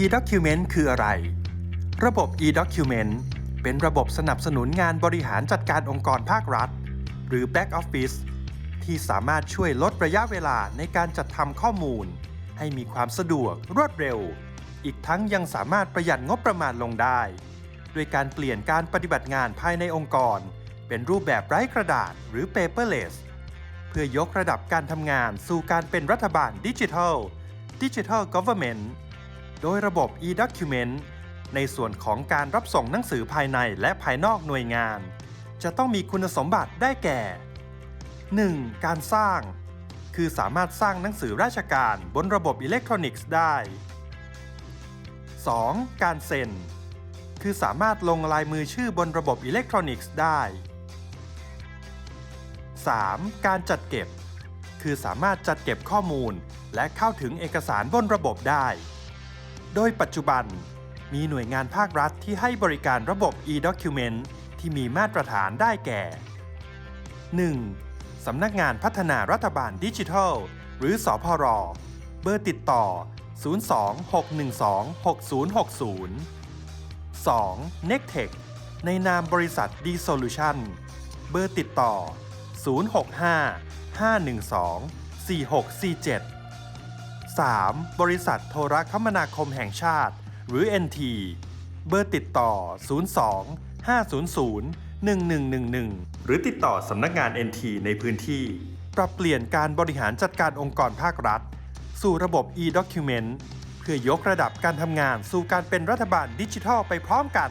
e-document คืออะไร ระบบ e-document เป็นระบบสนับสนุนงานบริหารจัดการองค์กรภาครัฐ หรือ back office ที่สามารถช่วยลดระยะเวลาในการจัดทำข้อมูล ให้มีความสะดวกรวดเร็ว อีกทั้งยังสามารถประหยัดงบประมาณลงได้ ด้วยการเปลี่ยนการปฏิบัติงานภายในองค์กร เป็นรูปแบบไร้กระดาษหรือ paperless เพื่อยกระดับการทำงานสู่การเป็นรัฐบาลดิจิทัล Digital Government โดยระบบ e-document ในส่วนของการรับส่งหนังสือภายในและภายนอกหน่วยงาน จะต้องมีคุณสมบัติได้แก่ 1. การสร้าง คือสามารถสร้างหนังสือราชการบนระบบอิเล็กทรอนิกส์ได้ 2. การเซ็น คือสามารถลงลายมือชื่อบนระบบอิเล็กทรอนิกส์ได้ 3. การจัดเก็บ คือสามารถจัดเก็บข้อมูลและเข้าถึงเอกสารบนระบบได้ โดยปัจจุบัน มีหน่วยงานภาครัฐที่ให้บริการระบบ e-document ที่มีมาตรฐานได้แก่ 1. สำนักงานพัฒนารัฐบาลดิจิทัล หรือสอพร เบอร์ติดต่อ 026126060 2. n e c t e c h ในนามบริษัท D Solution เบอร์ติดต่อ 065 512 4647 3. บริษัทโทรคมนาคมแห่งชาติ หรือ NT เบอร์ติดต่อ 02 500 1111 หรือติดต่อสำนักงาน NT ในพื้นที่ ปรับเปลี่ยนการบริหารจัดการองค์กรภาครัฐ สู่ระบบ e-document เพื่อยกระดับการทำงานสู่การเป็นรัฐบาลดิจิทัลไปพร้อมกัน